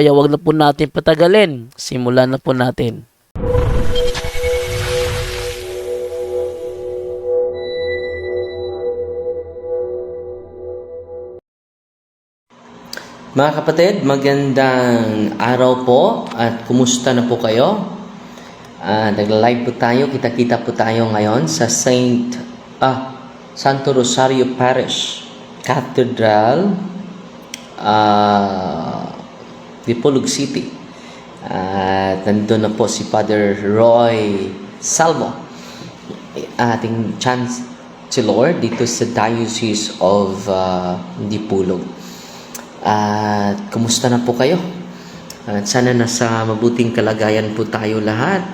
kaya wag na po natin patagalin. Simulan na po natin. Mga kapatid, magandang araw po at kumusta na po kayo? Ah, nagla-live po tayo, kita-kita po tayo ngayon sa Saint ah, Santo Rosario Parish Cathedral ah, Dipolog City. At nandun na po si Father Roy Salvo, ating Chancellor dito sa Diocese of ah, Dipolog. At kumusta na po kayo? At sana nasa mabuting kalagayan po tayo lahat.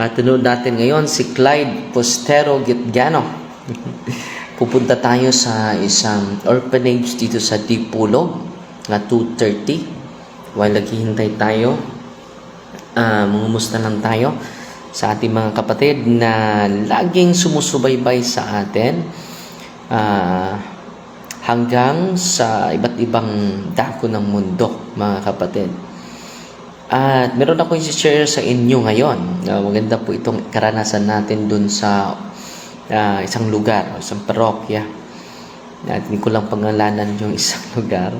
At tunod natin ngayon si Clyde Postero Gitgano. Pupunta tayo sa isang orphanage dito sa Dipulog na 2.30. While naghihintay tayo, uh, mangumusta lang tayo sa ating mga kapatid na laging sumusubaybay sa atin. Ah hanggang sa iba't ibang dako ng mundo, mga kapatid. At meron ako yung share sa inyo ngayon. Uh, maganda po itong karanasan natin dun sa uh, isang lugar, isang parokya. At hindi ko lang pangalanan yung isang lugar.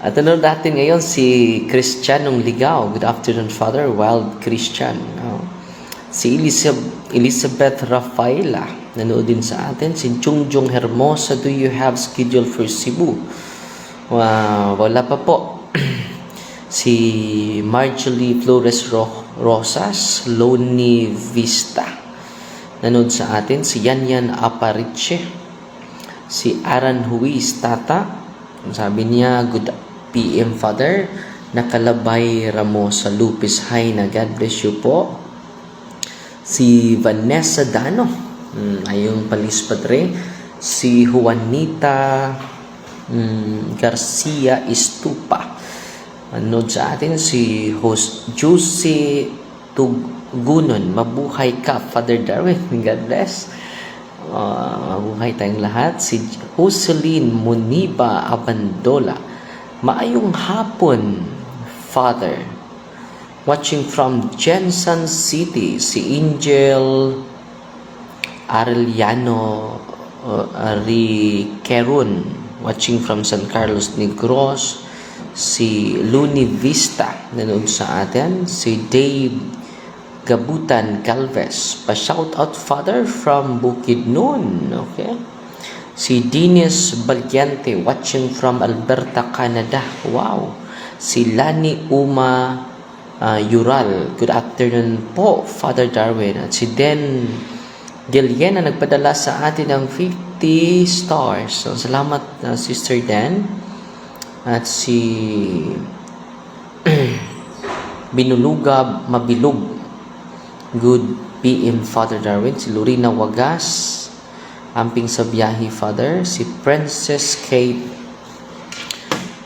At ano natin ngayon si Christianong Ligaw. Good afternoon, Father. Wild Christian. Oh. Si Elizabeth, Elizabeth Rafaela nanood din sa atin. Si Jungjong Hermosa, do you have schedule for Cebu? Wow, wala pa po. si Marjorie Flores Ro- Rosas, Loni Vista. Nanood sa atin. Si Yanyan Apariche. Si Aran Huiz Tata. Sabi niya, good PM Father. Nakalabay Ramosa Lupis. Hi na God bless you po. Si Vanessa Dano. Mm, ayong Palis Padre. Si Juanita mm, Garcia Estupa. Anood sa atin si host Juicy Tugunon. Mabuhay ka, Father Darwin. God bless. Uh, mabuhay tayong lahat. Si Jocelyn Muniba Abandola. Maayong hapon, Father. Watching from Jensen City, si Angel Arellano uh, Riquerun. Watching from San Carlos Negros, si Luni Vista, nanood sa atin. Si Dave Gabutan Galvez. Pa-shout out father from Bukidnon. Okay. Si Dinis Balyante watching from Alberta, Canada. Wow. Si Lani Uma uh, Yural. Good afternoon po, Father Darwin. At si Den Gillian na nagpadala sa atin ng 50 stars. So, salamat, uh, Sister Dan. At si Binuluga Mabilog. Good PM, Father Darwin. Si Lorena Wagas. Amping sa biyahe, Father. Si Princess Kate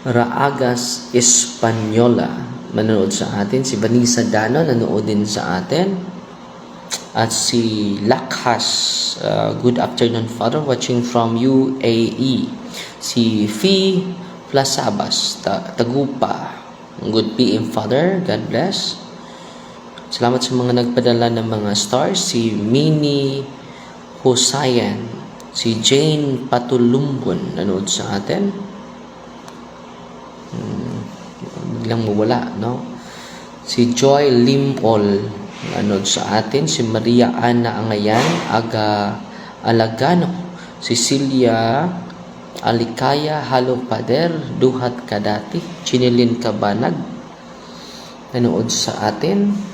Raagas Espanyola manonood sa atin. Si Vanessa Dano nanood din sa atin. At si Lakhas, uh, good afternoon Father, watching from UAE. Si Fee Plasabas, ta Tagupa, good PM Father, God bless. Salamat sa mga nagpadala ng mga stars. Si Mini Husayan, si Jane Patulumbon nanood sa atin. Hmm, biglang mawala, no? Si Joy Limol nanood sa atin. Si Maria Ana Angayan, Aga Alagano. Si Celia Alikaya, Halo Pader, Duhat Kadati, Chinilin Kabanag, nanood sa atin.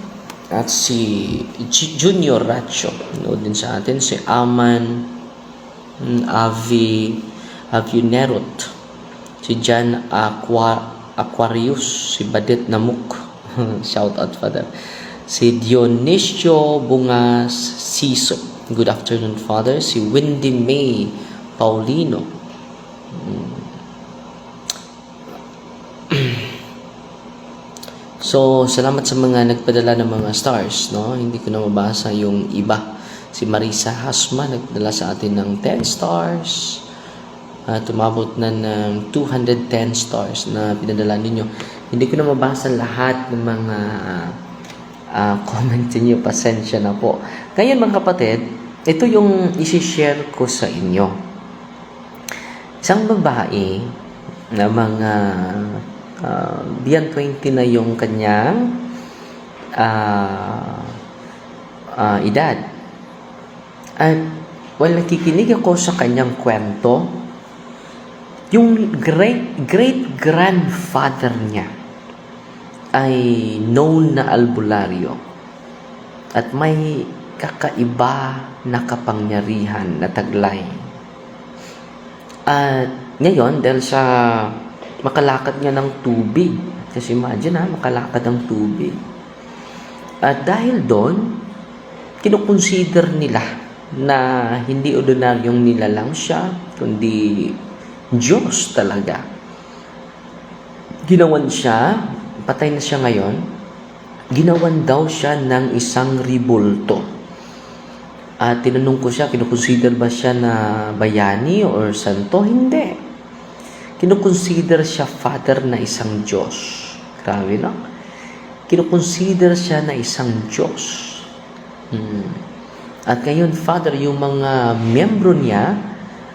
at si Junior Racho. Nood din sa atin si Aman Avi Avinerot. Si Jan Aqua, Aquarius, si Badet Namuk. Shout out Father. Si Dionisio Bungas Siso. Good afternoon Father. Si Wendy May Paulino. So, salamat sa mga nagpadala ng mga stars, no? Hindi ko na mabasa yung iba. Si Marisa Hasma nagpadala sa atin ng 10 stars. At tumabot na ng 210 stars na pinadala ninyo. Hindi ko na mabasa lahat ng mga uh, comment niyo. Pasensya na po. Ngayon mga kapatid, ito yung isi-share ko sa inyo. Isang babae na mga uh, beyond 20 na yung kanyang uh, uh, edad. At while nakikinig ako sa kanyang kwento, yung great great grandfather niya ay known na albularyo at may kakaiba na kapangyarihan na taglay. At ngayon, dahil sa makalakad niya ng tubig, kasi imagine ha, makalakad ng tubig. At dahil doon, kinukonsider nila na hindi ordinaryong nilalang siya, kundi Diyos talaga. Ginawan siya, patay na siya ngayon, ginawan daw siya ng isang ribulto. At tinanong ko siya, kinukonsider ba siya na bayani or santo? Hindi. Kinukonsider siya father na isang Diyos. Grabe no? Kinukonsider siya na isang Diyos. Hmm. At ngayon, Father, yung mga membro niya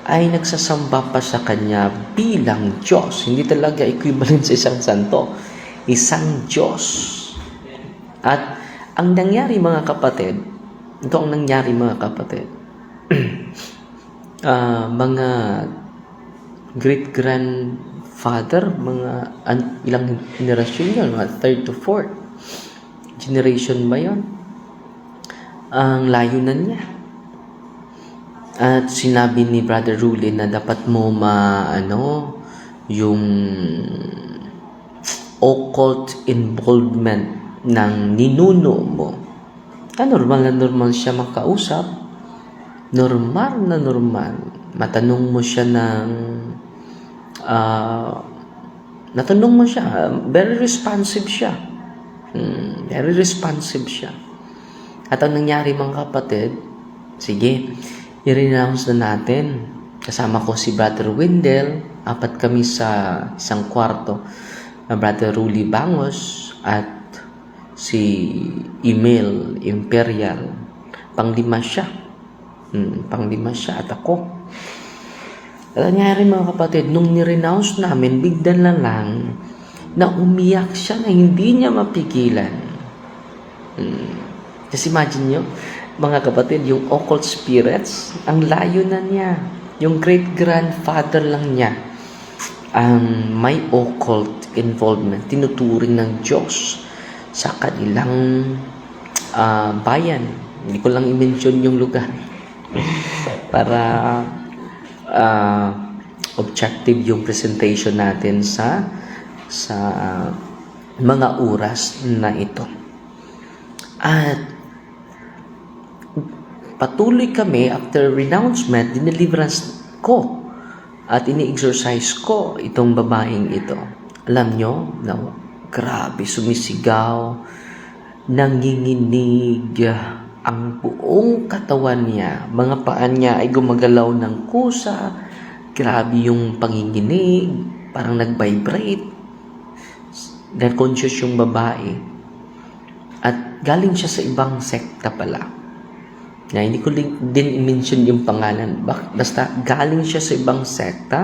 ay nagsasamba pa sa kanya bilang Diyos. Hindi talaga equivalent sa isang santo. Isang Diyos. At ang nangyari mga kapatid, ito ang nangyari mga kapatid. Ah, mga great grandfather, mga an- ilang generation yun, mga third to fourth generation ba yun? Ang layunan niya. At sinabi ni Brother Rulli na dapat mo ma ano yung occult involvement ng ninuno mo. Ah, normal na normal siya makausap. Normal na normal. Matanong mo siya ng ah natanong mo siya. Very responsive siya. Hmm, very responsive siya. At ang nangyari mga kapatid, sige, i-renounce na natin. Kasama ko si Brother Wendell, apat kami sa isang kwarto. Brother Ruli Bangos at si Email Imperial. Panglima siya. Hmm, panglima siya at ako. At ang nangyari mga kapatid, nung ni-renounce namin, bigla na lang na umiyak siya na hindi niya mapigilan. Hmm. Just imagine nyo, mga kapatid, yung occult spirits, ang layo na niya. Yung great-grandfather lang niya ang may occult involvement, tinuturing ng Diyos sa kanilang ah, bayan. Hindi ko lang i-mention yung lugar para ah, objective yung presentation natin sa sa mga oras na ito. At patuloy kami after renouncement, dineliverance ko at ini-exercise ko itong babaeng ito. Alam nyo, na grabe, sumisigaw, nanginginig, ang buong katawan niya, mga paan niya ay gumagalaw ng kusa, grabe yung panginginig, parang nag-vibrate, dahil conscious yung babae. At galing siya sa ibang sekta pala. Na hindi ko din, i-mention yung pangalan. Basta galing siya sa ibang sekta.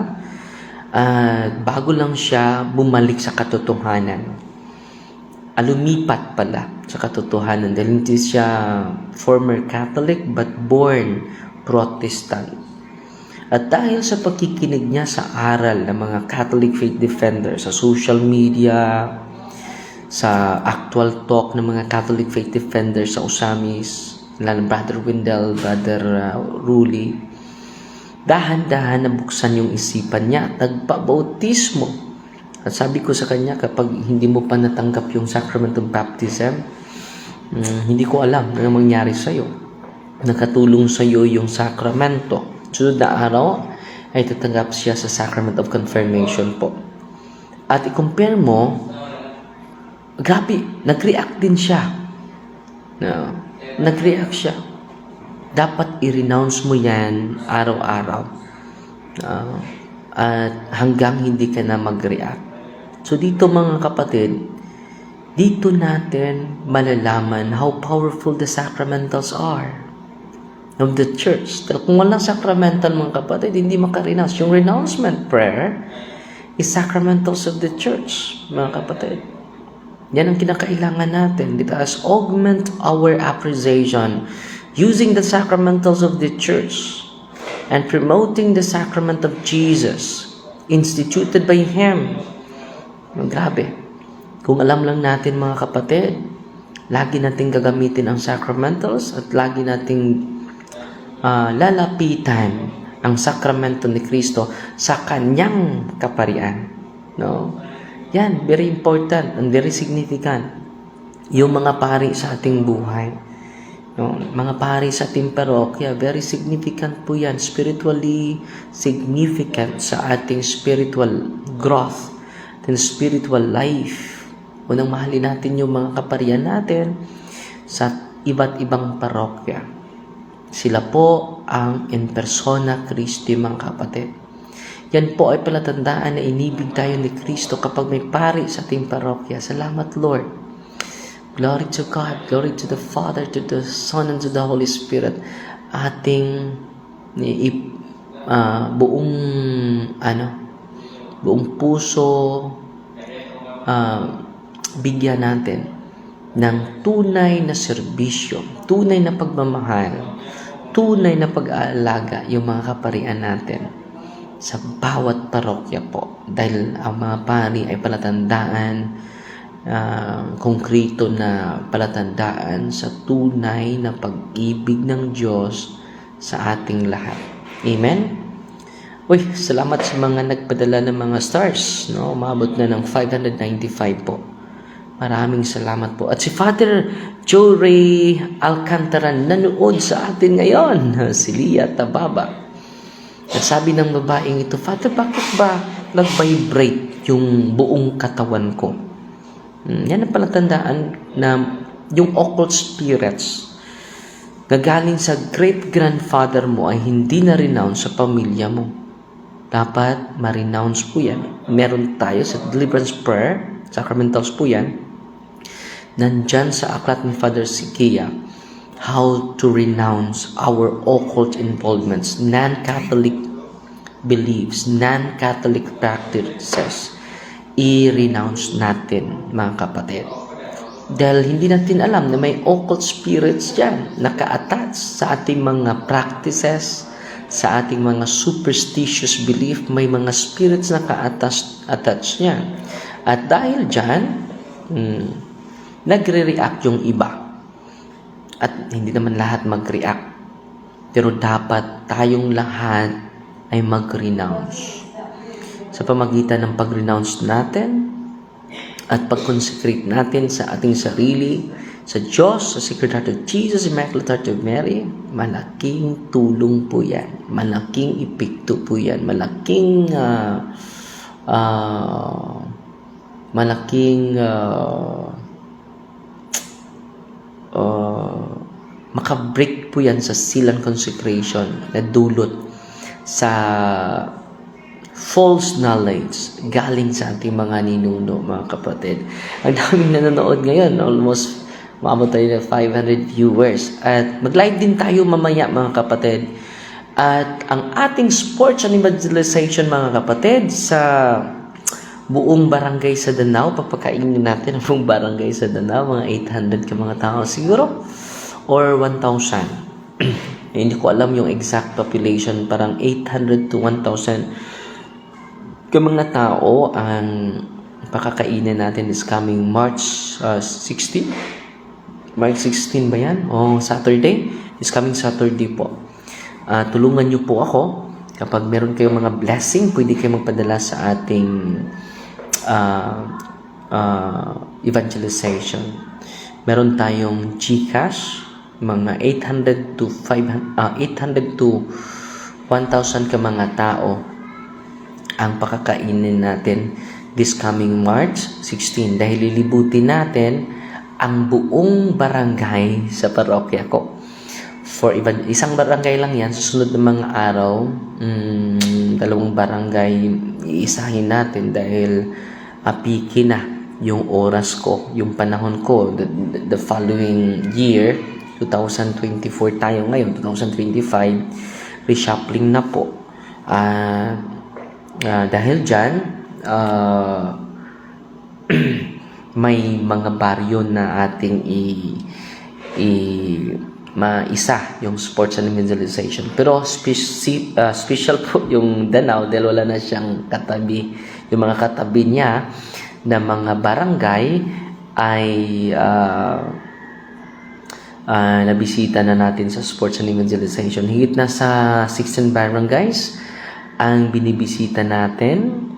At bago lang siya bumalik sa katotohanan. Alumipat pala sa katotohanan dahil hindi siya former Catholic but born Protestant. At dahil sa pagkikinig niya sa aral ng mga Catholic faith defenders sa social media, sa actual talk ng mga Catholic faith defenders sa Usamis, lalo Brother Wendell, Brother uh, Ruli, dahan-dahan nabuksan yung isipan niya at nagpabautismo. At sabi ko sa kanya, kapag hindi mo pa natanggap yung sacrament of baptism, mm, hindi ko alam ano mangyari sa'yo. Nakatulong sa'yo yung sakramento. Sunod na araw, ay tatanggap siya sa sacrament of confirmation po. At i-compare mo, grabe, nag-react din siya. No, nag-react siya. Dapat i-renounce mo yan araw-araw. No, at hanggang hindi ka na mag-react. So dito mga kapatid, dito natin malalaman how powerful the sacramentals are of the church. Kung walang sacramental mga kapatid, hindi makarenounce. Yung renouncement prayer is sacramentals of the church, mga kapatid. Yan ang kinakailangan natin. Let us augment our appreciation using the sacramentals of the church and promoting the sacrament of Jesus instituted by Him. Oh, grabe. Kung alam lang natin mga kapatid, lagi nating gagamitin ang sacramentals at lagi nating ah, lalapitan ang sakramento ni Kristo sa kanyang kaparian. No? Yan, very important and very significant. Yung mga pari sa ating buhay. No? Mga pari sa ating parokya, very significant po yan. Spiritually significant sa ating spiritual growth, ating spiritual life. Unang mahalin natin yung mga kaparian natin sa iba't ibang parokya. Sila po ang in persona Christi mga kapatid. Yan po ay palatandaan na inibig tayo ni Kristo kapag may pari sa ating parokya. Salamat Lord. Glory to God, glory to the Father, to the Son, and to the Holy Spirit. Ating ah, buong ano, buong puso ah, bigyan natin ng tunay na serbisyo, tunay na pagmamahal, tunay na pag-aalaga yung mga kaparian natin sa bawat parokya po. Dahil ang mga pari ay palatandaan, ah, konkreto na palatandaan sa tunay na pag-ibig ng Diyos sa ating lahat. Amen? Uy, salamat sa mga nagpadala ng mga stars. No? Umabot na ng 595 po. Maraming salamat po. At si Father Joe Ray Alcantara nanood sa atin ngayon. Si Lia Tababa. At sabi ng babaeng ito, Father, bakit ba nag-vibrate yung buong katawan ko? Hmm, yan ang palatandaan na yung occult spirits gagaling sa great-grandfather mo ay hindi na renounce sa pamilya mo. Dapat ma-renounce po yan. Meron tayo sa deliverance prayer, sacramentals po yan, nandyan sa aklat ni Father Sikia how to renounce our occult involvements, non-Catholic beliefs, non-Catholic practices. I-renounce natin, mga kapatid. Dahil hindi natin alam na may occult spirits dyan naka-attach sa ating mga practices, sa ating mga superstitious belief, may mga spirits naka-attach attach niyan. At dahil dyan, hmm, nagre-react yung iba. At hindi naman lahat mag-react. Pero dapat tayong lahat ay mag-renounce. Sa pamagitan ng pag-renounce natin at pag-consecrate natin sa ating sarili, sa Diyos, sa Sacred Heart of Jesus, Immaculate Heart of Mary, malaking tulong po yan. Malaking epekto po yan. Malaking ah, ah, malaking uh, makabreak po yan sa seal consecration na dulot sa false knowledge galing sa ating mga ninuno, mga kapatid. Ang daming nanonood ngayon, almost maabot tayo ng 500 viewers. At mag-live din tayo mamaya, mga kapatid. At ang ating sports and evangelization, mga kapatid, sa buong barangay sa Danao, papakainin natin ang buong barangay sa Danao, mga 800 ka mga tao siguro, or 1,000. Hindi ko alam yung exact population, parang 800 to 1,000 ka mga tao ang pakakainin natin is coming March uh, 16. March 16 ba yan? O Saturday? Is coming Saturday po. Ah, tulungan niyo po ako. Kapag meron kayong mga blessing, pwede kayo magpadala sa ating ah, ah, evangelization. Meron tayong GCash, mga 800 to 500, ah, 800 to 1,000 ka mga tao ang pakakainin natin this coming March 16 dahil lilibutin natin ang buong barangay sa parokya ko. For even, isang barangay lang yan, susunod ng mga araw, mm, dalawang barangay iisahin natin dahil apiki na yung oras ko, yung panahon ko, the- the following year, 2024 tayo ngayon, 2025, reshuffling na po. Ah, ah, dahil dyan, ah, may mga baryo na ating i, i maisa yung sports and evangelization. Pero speci- ah, special po yung Danao dahil wala na siyang katabi. Yung mga katabi niya na mga barangay ay ah, ah, nabisita na natin sa sports and evangelization. Higit na sa 16 barangays ang binibisita natin.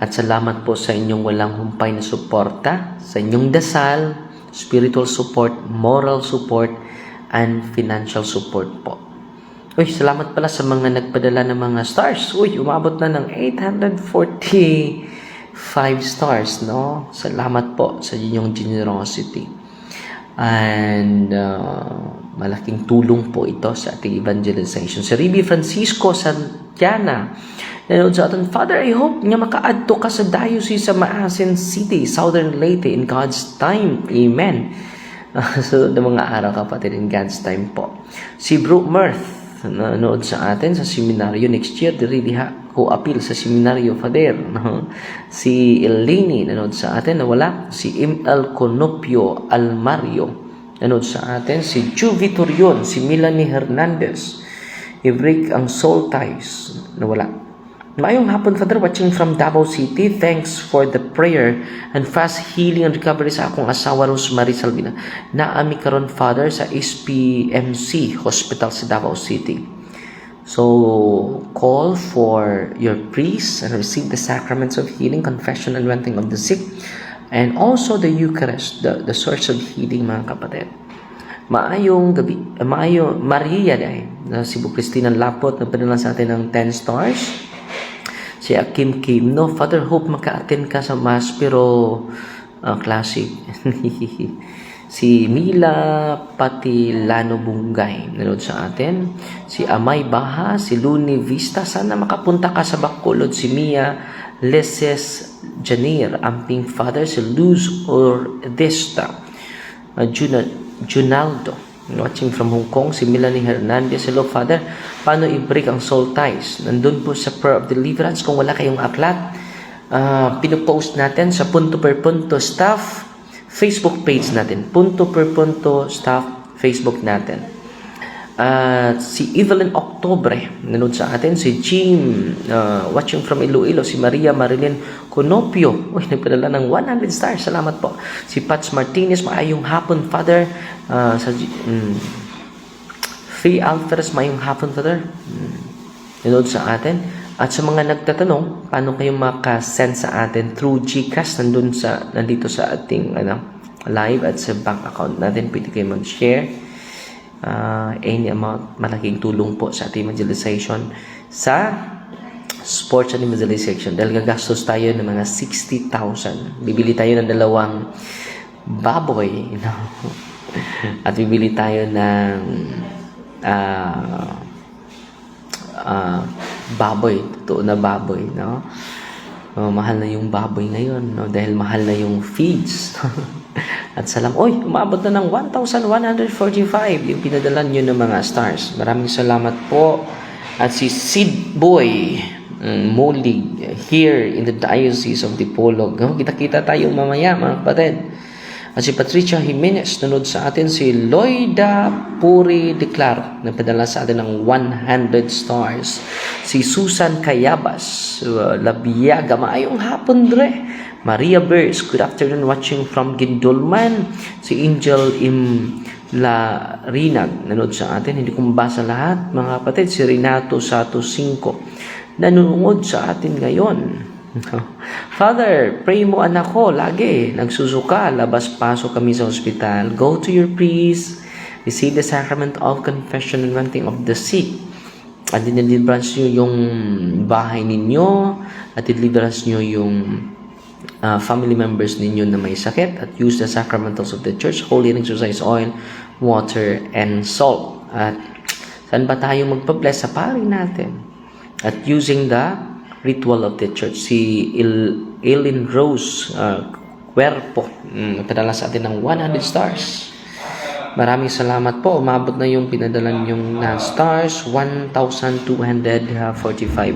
At salamat po sa inyong walang humpay na suporta, sa inyong dasal, spiritual support, moral support, and financial support po. Uy, salamat pala sa mga nagpadala ng mga stars. Uy, umabot na ng 845 stars, no? Salamat po sa inyong generosity. And uh, malaking tulong po ito sa ating evangelization. Si Riby Francisco Santiana, nanood sa atin, Father, I hope nga makaadto ka sa diocese sa Maasin City, Southern Leyte, in God's time. Amen. so, ng mga araw kapatid, in God's time po. Si Brooke Mirth, nanood sa atin sa seminaryo next year, diri diha ko appeal sa seminaryo Fader. No? Si Eleni nanood sa atin na wala. Si M.L. Conopio Almario nanood sa atin. Si Chu Vitorion, si Melanie Hernandez. I-break ang soul ties na wala. Mayong hapon, Father, watching from Davao City. Thanks for the prayer and fast healing and recovery sa akong asawa, Rosemary Salvina. Naami karon Father, sa SPMC Hospital sa Davao City. So, call for your priest and receive the sacraments of healing, confession, and renting of the sick, and also the Eucharist, the, the source of healing, mga kapatid. Maayong gabi, uh, maayo, Maria dahil, na si Bu Cristina Lapot, nagpadala sa atin ng 10 stars. Si Akim Kim, no, Father Hope, maka-attend ka sa Mass, pero ah, classic. si Mila Patilano Bungay, nanood sa atin. Si Amay Baha, si Luni Vista, sana makapunta ka sa Bacolod. Si Mia Leses Janir, Amping Father, si Luz Ordesta. Uh, Juna, Junaldo, watching from Hong Kong, si Melanie Hernandez. Hello, Father. Paano i-break ang soul ties? Nandun po sa Prayer of Deliverance. Kung wala kayong aklat, uh, pinupost natin sa punto per punto staff Facebook page natin. Punto per punto staff Facebook natin. At si Evelyn Octobre, nanood sa atin. Si Jim, uh, watching from Iloilo. Si Maria Marilyn Conopio. Uy, nagpadala ng 100 stars. Salamat po. Si Pats Martinez, maayong hapon, Father. Uh, sa, mm, Faye Alferez, maayong hapon, Father. Mm, nanood sa atin. At sa mga nagtatanong, paano kayo maka-send sa atin through GCash, nandun sa, nandito sa ating ano, live at sa bank account natin, pwede kayo mag-share uh, any amount, malaking tulong po sa ating evangelization sa sports and evangelization dahil gagastos tayo ng mga 60,000 bibili tayo ng dalawang baboy you know? at bibili tayo ng ah ah, baboy, totoo na baboy, no? Oh, mahal na yung baboy ngayon, no? Dahil mahal na yung feeds. At salam, oy, umabot na ng 1,145 yung pinadala nyo ng mga stars. Maraming salamat po. At si Sid Boy mm, Molig here in the Diocese of Dipolog. Oh, kita-kita tayo mamaya, mga kapatid. At si Patricia Jimenez, nanood sa atin si Loida Puri Declar, nagpadala sa atin ng 100 stars. Si Susan Cayabas, uh, Labiaga, maayong hapon dre. Maria Bers, good afternoon watching from Gindulman. Si Angel Im La Rinag, nanood sa atin. Hindi ko mabasa lahat, mga kapatid. Si Renato Sato 5, nanonood sa atin ngayon. Father, pray mo anak ko lagi. Nagsusuka, labas-pasok kami sa ospital. Go to your priest. Receive the sacrament of confession and renting of the sick. At dinideliverance nyo yung bahay ninyo. At deliverance nyo yung uh, family members ninyo na may sakit. At use the sacramentals of the church, holy and exercise oil, water, and salt. At saan ba tayo magpa-bless sa pari natin? At using the ritual of the church. Si Il, Eileen Rose uh, Cuerpo, mm, sa atin ng 100 stars. Maraming salamat po. Umabot na yung pinadala yung na stars. 1,245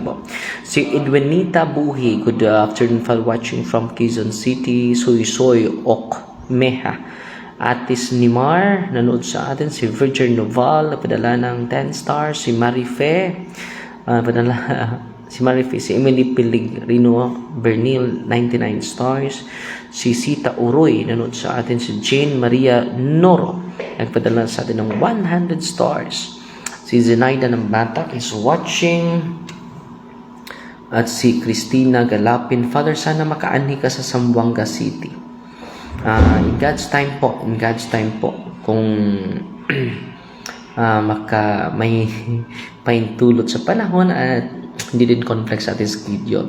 po. Si Edwinita Buhi. Good afternoon for watching from Quezon City. Soy Ok Meha. Atis Nimar. Nanood sa atin. Si Virgin Noval. Padala ng 10 stars. Si Marife. Uh, padala si Marife, si Emily Pellegrino Bernil, 99 stars. Si Sita Uroy, nanood sa atin. Si Jane Maria Noro, nagpadala sa atin ng 100 stars. Si Zenaida ng Batak is watching. At si Christina Galapin, Father, sana makaanhi ka sa Zamboanga City. Ah, in God's time po, in God's time po. Kung ah, maka may paintulot sa panahon at hindi din conflict sa ating schedule.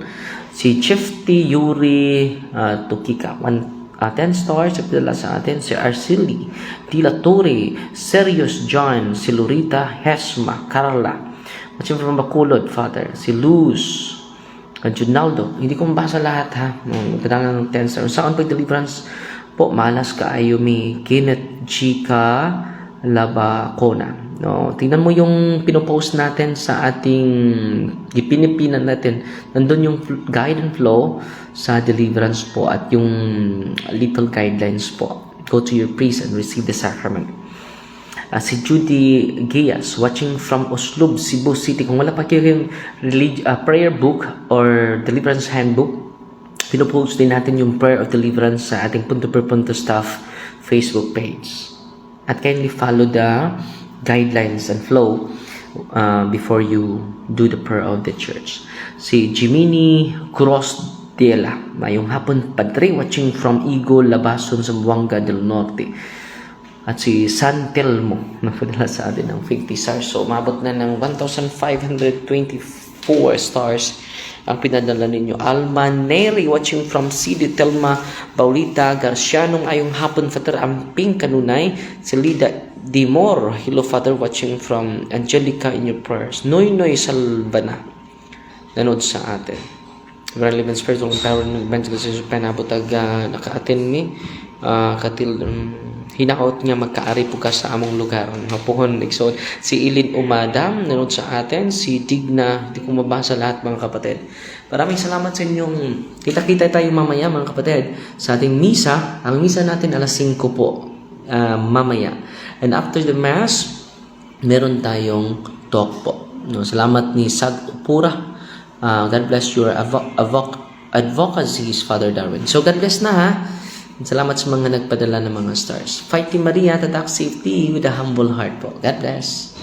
Si Chifty Yuri uh, Tukika, one, uh, 10 stars, sa sa atin. Si Arceli, Tila Torre, Serious John, si Lorita Hesma, Carla, Matching from Bacolod, Father, si Luz, Junaldo, hindi ko mabasa lahat ha. Magkailangan ng 10 stars. Saan pag deliverance? Po, malas ka ayumi, Kenneth Chika Labacona. No, tingnan mo yung pinopost natin sa ating ipinipinan natin. Nandun yung guide and flow sa deliverance po at yung little guidelines po. Go to your priest and receive the sacrament. Ah, si Judy Gias, watching from Oslub, Cebu City. Kung wala pa kayo yung relig- ah, prayer book or deliverance handbook, pinopost din natin yung prayer of deliverance sa ating punto per punto staff Facebook page. At kindly follow the guidelines and flow uh, before you do the prayer of the church. Si Jimini Cruz Dela, mayong hapon padre watching from Igo Labason, Zamboanga del Norte. At si San Telmo, napadala sa atin ng 50 stars. So, umabot na ng 1,524 stars ang pinadala ninyo. Alma Neri, watching from CD Telma Baulita, Garcianong ayong hapon, Father Amping Kanunay, si Lida Dimor, hello Father, watching from Angelica in your prayers. Noy Noy Salvana, nanood sa atin. Relevant spiritual power ng evangelization panabot ag uh, naka-attend mi uh, katil um, hinaot nga magkaari po ka sa among lugar. Mapuhon igsoon si Ilin Umadam nanood sa atin si Digna. Di ko mabasa lahat mga kapatid. Maraming salamat sa inyong kita-kita tayo mamaya mga kapatid sa ating misa. Ang misa natin alas 5 po uh, mamaya. And after the mass meron tayong talk po. No salamat ni Sag Pura Uh, God bless your avo- avo- advocacies, Father Darwin. So, God bless na ha. Salamat sa mga nagpadala ng mga stars. Fight Maria, tatak safety with a humble heart po. God bless.